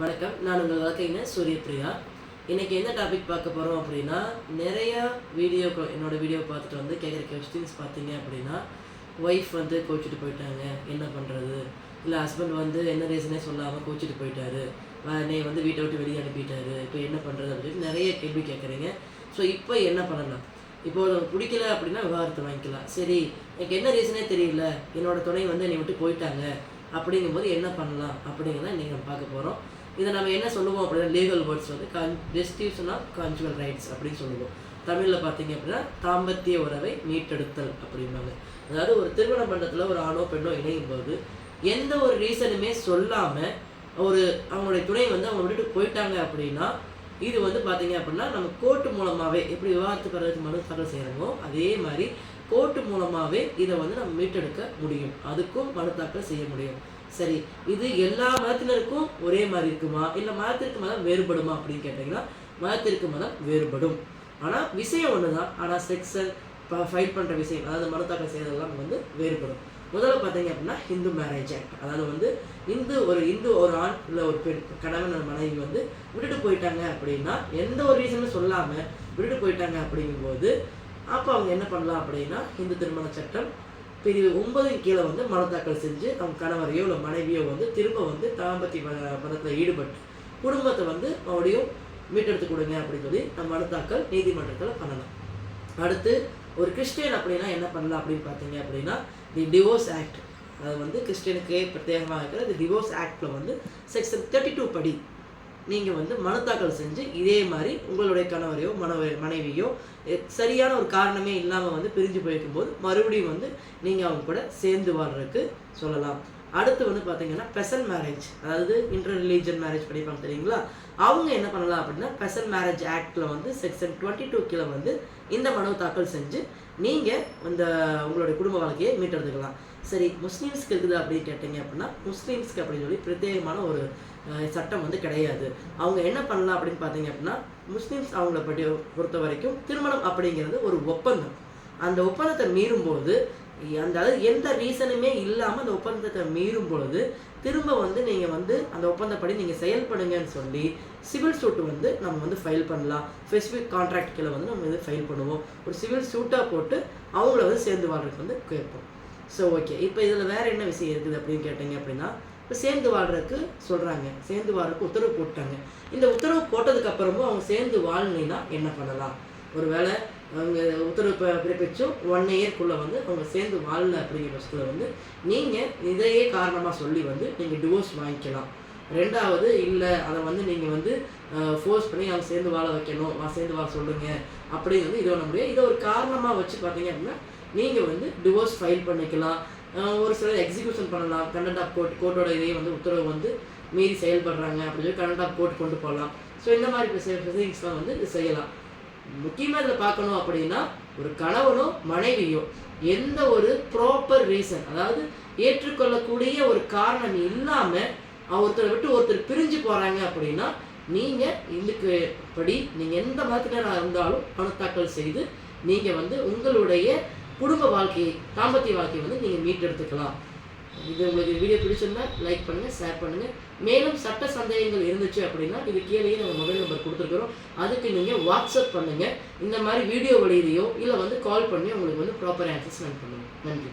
வணக்கம். நான் உங்கள் வழக்கைங்க சூரியபிரியா இன்றைக்கி என்ன டாபிக் பார்க்க போகிறோம் அப்படின்னா நிறையா வீடியோ என்னோடய வீடியோ பார்த்துட்டு வந்து கேட்குற கொஸ்டின்ஸ் பார்த்தீங்க அப்படின்னா ஒய்ஃப் வந்து கோச்சிட்டு போயிட்டாங்க. என்ன பண்ணுறது இல்லை ஹஸ்பண்ட் வந்து என்ன ரீசனே சொல்லாமல் கோச்சிட்டு போயிட்டாரு? என்னை வந்து வீட்டை விட்டு வெளியே அனுப்பிட்டாரு. இப்போ என்ன பண்ணுறது அப்படின்னு நிறைய கேள்வி கேட்குறீங்க. ஸோ இப்போ என்ன பண்ணலாம்? இப்போ உனக்கு பிடிக்கல அப்படின்னா விவாகரத்து வாங்கிக்கலாம். சரி எனக்கு என்ன ரீசனே தெரியல? என்னோட துணை வந்து என்னை விட்டு போயிட்டாங்க. அப்படிங்கும்போது என்ன பண்ணலாம் அப்படிங்கிறத நீங்கள் பார்க்க போகிறோம் இதை நம்ம என்ன சொல்லுவோம் அப்படின்னா லீகல் வேர்ட்ஸ் வந்து கன் டெஸ்டிவ்ஸ்னா கான்ஜுவல் ரைட்ஸ் அப்படின்னு சொல்லுவோம். தமிழில் பார்த்தீங்க அப்படின்னா தாம்பத்திய உறவை மீட்டெடுத்தல் அப்படிம்பாங்க. அதாவது ஒரு திருமண மண்டலத்தில் ஒரு ஆணோ பெண்ணோ இணையும் போது எந்த ஒரு ரீசனுமே சொல்லாமல் ஒரு அவங்களுடைய துணை வந்து அவங்க விட்டுட்டு போயிட்டாங்க அப்படின்னா இது வந்து பார்த்தீங்க அப்படின்னா நம்ம கோர்ட்டு மூலமாகவே எப்படி விவாதத்து பெறதுக்கு மனு தாக்கல் செய்கிறோமோ அதே மாதிரி கோர்ட்டு மூலமாகவே இதை வந்து நம்ம மீட்டெடுக்க முடியும். அதுக்கும் மனு தாக்கல் செய்ய முடியும். சரி இது எல்லா மதத்தினருக்கும் ஒரே மாதிரி இருக்குமா? இல்லை மதத்திற்கு மதம் வேறுபடுமா அப்படின்னு கேட்டிங்கன்னா மதத்திற்கு மதம் வேறுபடும். ஆனால் விஷயம் ஒன்று தான் ஆனால் செக்ஸல் ஃபைட் பண்ணுற விஷயம் அதாவது மனு தாக்கல் செய்யறதெல்லாம் வந்து வேறுபடும். முதல்ல பார்த்தீங்க அப்படின்னா ஹிந்து மேரேஜ் ஆக்ட் அதாவது வந்து இந்து ஒரு இந்து ஒரு ஆண் இல்லை ஒரு பெண் கணவன் மனைவி வந்து விட்டுட்டு போயிட்டாங்க அப்படின்னா எந்த ஒரு ரீசனும் சொல்லாமல் விட்டுட்டு போயிட்டாங்க அப்படிங்கும்போது அப்போ அவங்க என்ன பண்ணலாம் அப்படின்னா இந்து திருமண சட்டம் பிரிவு ஒன்பதின் கீழே வந்து மனு தாக்கல் செஞ்சு அவங்க கணவரையோ இல்லை மனைவியோ வந்து திரும்ப வந்து தாம்பத்திய பதத்தில் ஈடுபட்டு குடும்பத்தை வந்து மறுபடியும் மீட்டெடுத்து கொடுங்க அப்படின்னு சொல்லி நம்ம மனு தாக்கல் நீதிமன்றத்தில் பண்ணலாம். அடுத்து ஒரு கிறிஸ்டியன் அப்படின்னா என்ன பண்ணலாம் அப்படின்னு பார்த்தீங்க அப்படின்னா தி டிவோர்ஸ் ஆக்ட். அது வந்து கிறிஸ்டியனுக்கே பிரத்யேகமாக இருக்கிற தி டிவோர்ஸ் ஆக்டில் வந்து செக்ஷன் தேர்ட்டி டூ படி நீங்கள் வந்து மனு தாக்கல் செஞ்சு இதே மாதிரி உங்களுடைய கணவரையோ மனவ மனைவியோ சரியான ஒரு காரணமே இல்லாமல் வந்து பிரிஞ்சு போயிருக்கும்போது மறுபடியும் வந்து நீங்கள் அவங்க கூட சேர்ந்து வாழ்றதுக்கு சொல்லலாம். அடுத்து வந்து பார்த்தீங்கன்னா பெசன் மேரேஜ் அதாவது இன்டர் ரிலீஜன் மேரேஜ் படிப்பாங்க தெரியுங்களா? அவங்க என்ன பண்ணலாம் அப்படின்னா பெசன் மேரேஜ் ஆக்டில் வந்து செக்ஷன் டுவெண்ட்டி டூ கீழே வந்து இந்த மனு தாக்கல் செஞ்சு நீங்கள் இந்த உங்களுடைய குடும்ப வாழ்க்கையை மீட்டெடுத்துக்கலாம். சரி முஸ்லீம்ஸ்க்கு இருக்குது அப்படின்னு கேட்டீங்க அப்படின்னா முஸ்லீம்ஸ்க்கு அப்படின்னு சொல்லி பிரத்யேகமான ஒரு சட்டம் வந்து கிடையாது. அவங்க என்ன பண்ணலாம் அப்படின்னு பார்த்தீங்க அப்படின்னா முஸ்லீம்ஸ் அவங்கள பற்றி பொறுத்த வரைக்கும் திருமணம் அப்படிங்கிறது ஒரு ஒப்பந்தம். அந்த ஒப்பந்தத்தை மீறும்போது அந்த எந்த ரீசனுமே இல்லாமல் அந்த ஒப்பந்தத்தை மீறும் பொழுது திரும்ப வந்து நீங்கள் வந்து அந்த ஒப்பந்தப்படி நீங்கள் செயல்படுங்கன்னு சொல்லி சிவில் சூட் வந்து நம்ம வந்து ஃபைல் பண்ணலாம். ஸ்பெசிஃபிக் கான்ட்ராக்ட் கீழே வந்து நம்ம இது ஃபைல் பண்ணுவோம். ஒரு சிவில் சூட்டாக போட்டு அவங்கள வந்து சேர்ந்து வாழ்றதுக்கு வந்து கேட்போம். ஸோ ஓகே இப்போ இதில் வேறு என்ன விஷயம் இருக்குது அப்படின்னு கேட்டிங்க அப்படின்னா இப்போ சேர்ந்து வாழ்றதுக்கு சொல்கிறாங்க சேர்ந்து வாழ்றதுக்கு உத்தரவு போட்டாங்க. இந்த உத்தரவு போட்டதுக்கப்புறமும் அவங்க சேர்ந்து வாழ்னா என்ன பண்ணலாம்? ஒரு வேளை அவங்க உத்தரவு பிறப்பிச்சும் ஒன் இயர்க்குள்ளே வந்து அவங்க சேர்ந்து வாழல அப்படிங்கிற பட்சத்தில் வந்து நீங்கள் இதையே காரணமாக சொல்லி வந்து நீங்கள் டிவோர்ஸ் வாங்கிக்கலாம். ரெண்டாவது இல்லை அதை வந்து நீங்கள் வந்து ஃபோர்ஸ் பண்ணி அவங்க சேர்ந்து வாழ வைக்கணும். சேர்ந்து வாழ சொல்லுங்கள் அப்படின்னு வந்து இதோட முடியாது இதை ஒரு காரணமாக வச்சு பார்த்தீங்க அப்படின்னா நீங்கள் வந்து டிவோர்ஸ் ஃபைல் பண்ணிக்கலாம். ஒரு சிலர் எக்ஸிக்யூஷன் பண்ணலாம். கண்டன்ட் ஆஃப் கோர்ட் கோர்ட்டோட இதையே வந்து உத்தரவு வந்து மீறி செயல்படுறாங்க அப்படின்னு சொல்லி கண்டன்ட் ஆஃப் கோர்ட் கொண்டு போகலாம். ஸோ இந்த மாதிரி ஃபெசிலிட்டிஸ்லாம் வந்து இது செய்யலாம். முக்கியமாக இதில் பார்க்கணும் அப்படின்னா ஒரு கணவனோ மனைவியோ எந்த ஒரு ப்ராப்பர் ரீசன் அதாவது ஏற்றுக்கொள்ளக்கூடிய ஒரு காரணம் இல்லாமல் ஒருத்தரை விட்டு ஒருத்தர் பிரிஞ்சு போகிறாங்க அப்படின்னா நீங்கள் இதுக்கு படி நீங்கள் எந்த மதத்தினராக இருந்தாலும் பணத்தாக்கல் செய்து நீங்கள் வந்து உங்களுடைய குடும்ப வாழ்க்கையை தாம்பத்திய வாழ்க்கையை வந்து நீங்கள் மீட்டெடுத்துக்கலாம். இது உங்களுக்கு வீடியோ பிடிச்சிருந்தா லைக் பண்ணுங்கள் ஷேர் பண்ணுங்கள் மேலும் சட்ட சந்தேகங்கள் இருந்துச்சு அப்படின்னா இது கீழேயே நம்ம மொபைல் நம்பர் கொடுத்துருக்குறோம். அதுக்கு நீங்கள் வாட்ஸ்அப் பண்ணுங்கள் இந்த மாதிரி வீடியோ வழியிலையோ இல்லை வந்து கால் பண்ணி உங்களுக்கு வந்து ப்ராப்பர் ஆன்சர்ஸ் நான் பண்ணுங்கள் நன்றி.